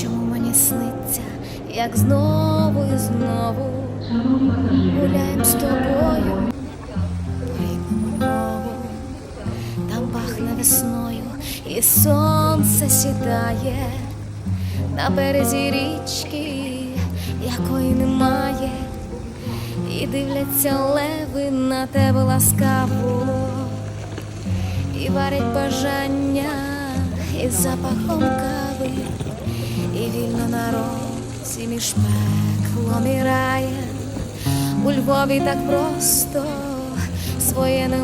мені сниться, як знову і знову гуляєм з тобою рідному мову. Там пахне весною, і сонце сідає на березі річки, якої немає, і дивляться леви на тебе ласкаво, і варять бажання із запахом кави, і вільно на році між пеклом і раєм. У Львові так просто своє не